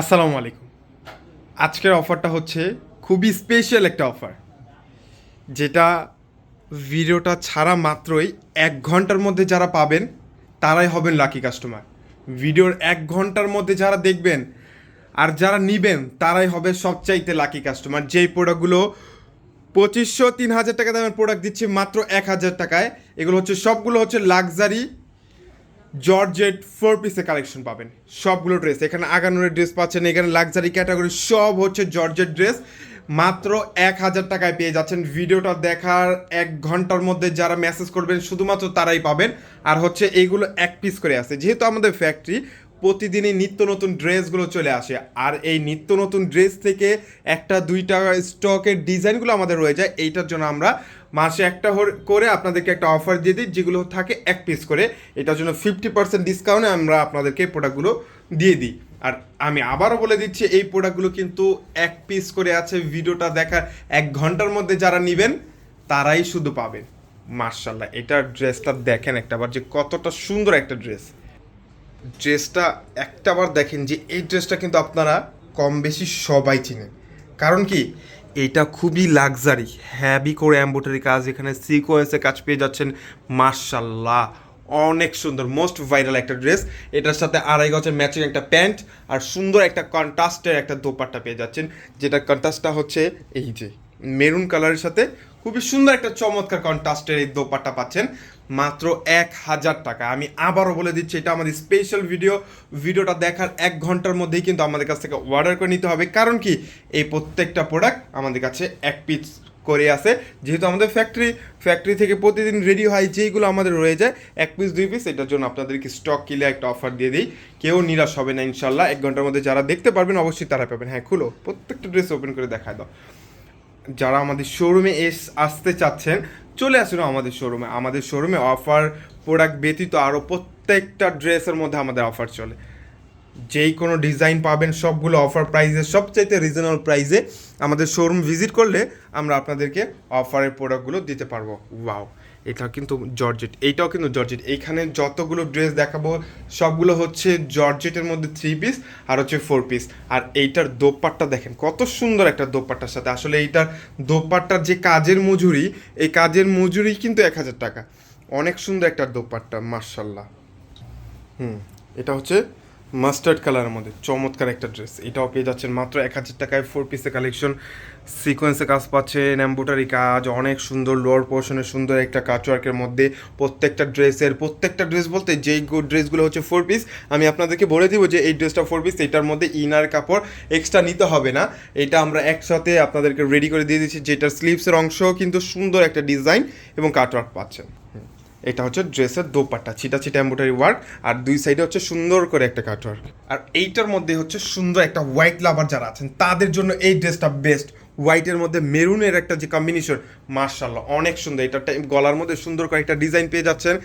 আসসালামু আলাইকুম। আজকের অফারটা হচ্ছে খুবই স্পেশাল একটা অফার, যেটা ভিডিওটা ছাড়া মাত্রই এক ঘণ্টার মধ্যে যারা পাবেন, তারাই হবেন লাকি কাস্টমার ভিডিওর এক ঘণ্টার মধ্যে যারা দেখবেন আর যারা নিবেন, তারাই হবে সবচাইতে লাকি কাস্টমার যেই প্রোডাক্টগুলো পঁচিশশো, তিন হাজার টাকা দামের প্রোডাক্ট দিচ্ছি মাত্র এক হাজার টাকায়, এগুলো হচ্ছে সবগুলো হচ্ছে লাক্সারি জর্জেট ফোর পিসে কালেকশন পাবেন। সবগুলো ড্রেস এখানে আগানোর ড্রেস পাচ্ছেন, এখানে লাক্সারি ক্যাটাগরি সব হচ্ছে জর্জেট ড্রেস মাত্র এক হাজার টাকায় পেয়ে যাচ্ছেন। ভিডিওটা দেখার এক ঘণ্টার মধ্যে যারা মেসেজ করবেন, শুধুমাত্র তারাই পাবেন। আর হচ্ছে এইগুলো এক পিস করে আছে। যেহেতু আমাদের ফ্যাক্টরি প্রতিদিনই নিত্য নতুন ড্রেসগুলো চলে আসে। আর এই নিত্য নতুন ড্রেস থেকে একটা, দুইটা স্টকের ডিজাইনগুলো আমাদের রয়ে যায়। এইটার জন্য আমরা মাসে একটা করে আপনাদেরকে একটা অফার দিয়ে দিই, যেগুলো থাকে এক পিস করে। এটার জন্য ফিফটি পার্সেন্ট ডিসকাউন্টে আমরা আপনাদেরকে প্রোডাক্টগুলো দিয়ে দিই। আর আমি আবারও বলে দিচ্ছি, এই প্রোডাক্টগুলো কিন্তু এক পিস করে আছে। ভিডিওটা দেখার এক ঘণ্টার মধ্যে যারা নেবেন, তারাই শুধু পাবেন। মার্শাল্লাহ এটার ড্রেসটা দেখেন একটাবার যে কতটা সুন্দর একটা ড্রেস ড্রেসটা একটাবার দেখেন যে এই ড্রেসটা কিন্তু আপনারা কম বেশি সবাই চিনেন। কারণ কি? এটা খুবই লাক্সারি হ্যাভি করে এম্বোটারি কাজ, এখানে সিকোয়েন্সে কাজ পেয়ে যাচ্ছেন। মার্শাল্লাহ অনেক সুন্দর মোস্ট ভাইরাল একটা ড্রেস। এটার সাথে আড়াই গজের ম্যাচিং একটা প্যান্ট আর সুন্দর একটা কন্ট্রাস্টের একটা দোপাট্টা পেয়ে যাচ্ছেন। যেটা কন্ট্রাস্টটা হচ্ছে এই যে মেরুন কালারের সাথে খুবই সুন্দর একটা চমৎকার কন্ট্রাস্টের এই দোপাট্টা পাচ্ছেন। মাত্র এক হাজার টাকা। আমি আবারও বলে দিচ্ছি, এটা আমাদের স্পেশাল ভিডিও ভিডিওটা দেখার এক ঘণ্টার মধ্যেই কিন্তু আমাদের কাছ থেকে অর্ডার করে নিতে হবে। কারণ কি? এই প্রত্যেকটা প্রোডাক্ট আমাদের কাছে এক পিস করে আসে যেহেতু আমাদের ফ্যাক্টরি ফ্যাক্টরি থেকে প্রতিদিন রেডি হয় যেইগুলো আমাদের রয়ে যায়, এক পিস দুই পিস এটার জন্য আপনাদেরকে স্টক কিলে একটা অফার দিয়ে দিই। কেউ নিরাশ হবে না ইনশাল্লাহ এক ঘণ্টার মধ্যে যারা দেখতে পারবেন, অবশ্যই তারা পাবেন। হ্যাঁ খুলো। প্রত্যেকটা ড্রেস ওপেন করে দেখায় দাও। যারা আমাদের শোরুমে এস, আসতে চাচ্ছেন, চলে আসুন আমাদের শোরুমে আমাদের শোরুমে অফার প্রোডাক্ট ব্যতীত আরও প্রত্যেকটা ড্রেসের মধ্যে আমাদের অফার চলে। যেই কোনো ডিজাইন পাবেন, সবগুলো অফার প্রাইসে সবচাইতে রিজনেবল প্রাইসে আমাদের শোরুম ভিজিট করলে আমরা আপনাদেরকে অফারের প্রোডাক্টগুলো দিতে পারব। ওয়াও এটা কিন্তু জর্জেট এইটাও কিন্তু জর্জেট এইখানে যতগুলো ড্রেস দেখাবো, সবগুলো হচ্ছে জর্জেটের মধ্যে থ্রি পিস আর হচ্ছে ফোর পিস আর এইটার দোপাট্টা দেখেন, কত সুন্দর একটা দোপাট্টার সাথে। আসলে এইটার দোপাট্টার যে কাজের মজুরি, এই কাজের মজুরি কিন্তু এক হাজার টাকা। অনেক সুন্দর একটা দোপাট্টা মার্শাল্লাহ হুম, এটা হচ্ছে মাস্টার্ড কালারের মধ্যে, চমৎকার একটা ড্রেস এটাও পেয়ে যাচ্ছেন মাত্র এক হাজার টাকায় ফোর পিসের কালেকশন সিকোয়েন্সে কাজ পাচ্ছেন এম্বোটারি কাজ, অনেক সুন্দর লোয়ার পোর্শনের সুন্দর একটা কাচওয়ার্কের মধ্যে প্রত্যেকটা ড্রেসের প্রত্যেকটা ড্রেস বলতে যেই ড্রেসগুলো হচ্ছে ফোর পিস আমি আপনাদেরকে বলে দিব যে এই ড্রেসটা ফোর পিস এটার মধ্যে ইনার কাপড় এক্সট্রা নিতে হবে না। এটা আমরা একসাথে আপনাদেরকে রেডি করে দিয়ে দিচ্ছি, যেটার স্লিভসের অংশ কিন্তু সুন্দর একটা ডিজাইন এবং কাটওয়ার্ক পাচ্ছেন। এটা হচ্ছে ড্রেসের দোপাট্টা ছিটা ছিটা এম্বোটারি ওয়ার্ক আর দুই সাইডে হচ্ছে সুন্দর করে একটা কাটওয়ার্ক আর এইটার মধ্যে হচ্ছে সুন্দর একটা হোয়াইট লাভার যারা আছেন, তাদের জন্য এই ড্রেসটা বেস্ট হোয়াইটের মধ্যে মেরুনের একটা যে কম্বিনেশন মার্শাল্লাহ অনেক সুন্দর। এটা গলার মধ্যে সুন্দর করে একটা ডিজাইন পেয়ে যাচ্ছেন।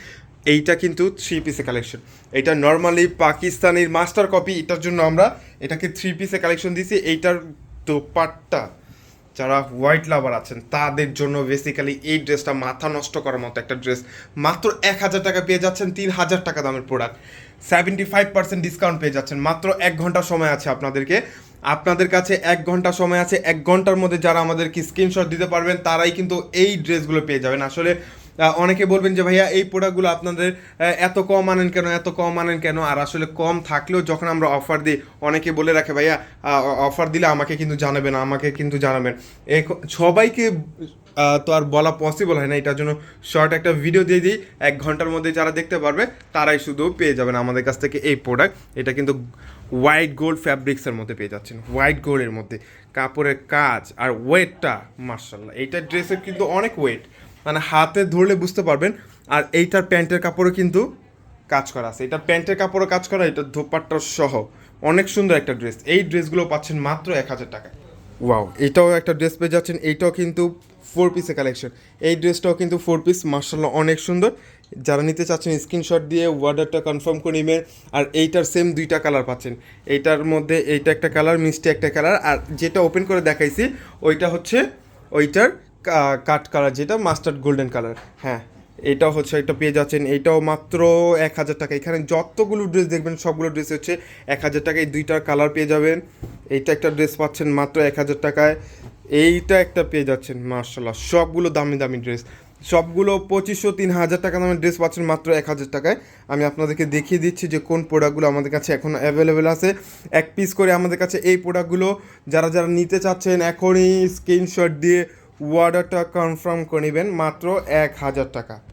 এইটা কিন্তু থ্রি পিসে কালেকশন এটা নর্মালি পাকিস্তানের মাস্টার কপি এটার জন্য আমরা এটাকে থ্রি পিসে কালেকশন দিয়েছি। এইটার দোপাট্টা যারা হোয়াইট লাভার আছেন, তাদের জন্য বেসিক্যালি এই ড্রেসটা মাথা নষ্ট করার মতো একটা ড্রেস মাত্র এক হাজার টাকা পেয়ে যাচ্ছেন তিন হাজার টাকা দামের product seventy five percent discount পেয়ে যাচ্ছেন। মাত্র এক ঘণ্টা সময় আছে আপনাদেরকে। আপনাদের কাছে এক ঘণ্টা সময় আছে। এক ঘণ্টার মধ্যে যারা আমাদেরকে স্ক্রিনশট দিতে পারবেন, তারাই কিন্তু এই ড্রেসগুলো পেয়ে যাবেন। আসলে অনেকে বলবেন যে, ভাইয়া, এই প্রোডাক্টগুলো আপনাদের এত কম আনেন কেন, এত কম আনেন কেন? আর আসলে কম থাকলেও যখন আমরা অফার দিই, অনেকে বলে রাখে, ভাইয়া অফার দিলে আমাকে কিন্তু জানাবেন আমাকে কিন্তু জানাবেন। সবাইকে তো আর বলা পসিবল হয় না, এটার জন্য শর্ট একটা ভিডিও দিয়ে দিই। এক ঘণ্টার মধ্যে যারা দেখতে পারবে, তারাই শুধু পেয়ে যাবেন আমাদের কাছ থেকে এই প্রোডাক্ট এটা কিন্তু হোয়াইট গোল্ড ফ্যাব্রিক্সের মধ্যে পেয়ে যাচ্ছেন হোয়াইট গোল্ডের মধ্যে। কাপড়ের কাজ আর ওয়েটটা মার্শাল্লাহ এইটা ড্রেসের কিন্তু অনেক ওয়েট মানে হাতে ধরলে বুঝতে পারবেন। আর এইটার প্যান্টের কাপড়ও কিন্তু কাজ করা আছে। এটা প্যান্টের কাপড়ও কাজ করা, এটা ধোপাট্টা সহ। অনেক সুন্দর একটা ড্রেস। এই ড্রেসগুলো পাচ্ছেন মাত্র এক হাজার টাকায়। ওয়াও, এটাও একটা ড্রেস পেয়ে যাচ্ছেন। এইটাও কিন্তু ফোর পিসের কালেকশন এই ড্রেসটাও কিন্তু ফোর পিস মার্শাল্লাহ অনেক সুন্দর। যারা নিতে চাচ্ছেন স্ক্রিনশট দিয়ে অর্ডারটা কনফার্ম করে নেবেন। আর এইটার সেম দুইটা কালার পাচ্ছেন। এইটার মধ্যে এইটা একটা কালার মিষ্টি একটা কালার আর যেটা ওপেন করে দেখাইছি, ওইটা হচ্ছে, ওইটার কাট কালার যেটা মাস্টার্ড গোল্ডেন কালার হ্যাঁ এটাও হচ্ছে একটা পেয়ে যাচ্ছেন। এইটাও মাত্র এক হাজার টাকা। এখানে যতগুলো ড্রেস দেখবেন, সবগুলো ড্রেস হচ্ছে এক হাজার টাকায় দুইটার কালার পেয়ে যাবেন। এইটা একটা ড্রেস পাচ্ছেন মাত্র এক হাজার টাকায়। এইটা একটা পেয়ে যাচ্ছেন মার্শাল্লাহ সবগুলো দামি দামি ড্রেস সবগুলো পঁচিশশো, তিন হাজার টাকা দামের ড্রেস পাচ্ছেন মাত্র এক হাজার টাকায়। আমি আপনাদেরকে দেখিয়ে দিচ্ছি যে কোন প্রোডাক্টগুলো আমাদের কাছে এখন অ্যাভেলেবেল আছে। এক পিস করে আমাদের কাছে এই প্রোডাক্টগুলো যারা যারা নিতে চাচ্ছেন, এখনই স্ক্রিনশট দিয়ে অর্ডারটা কনফার্ম করে নেবেন মাত্র এক হাজার টাকা।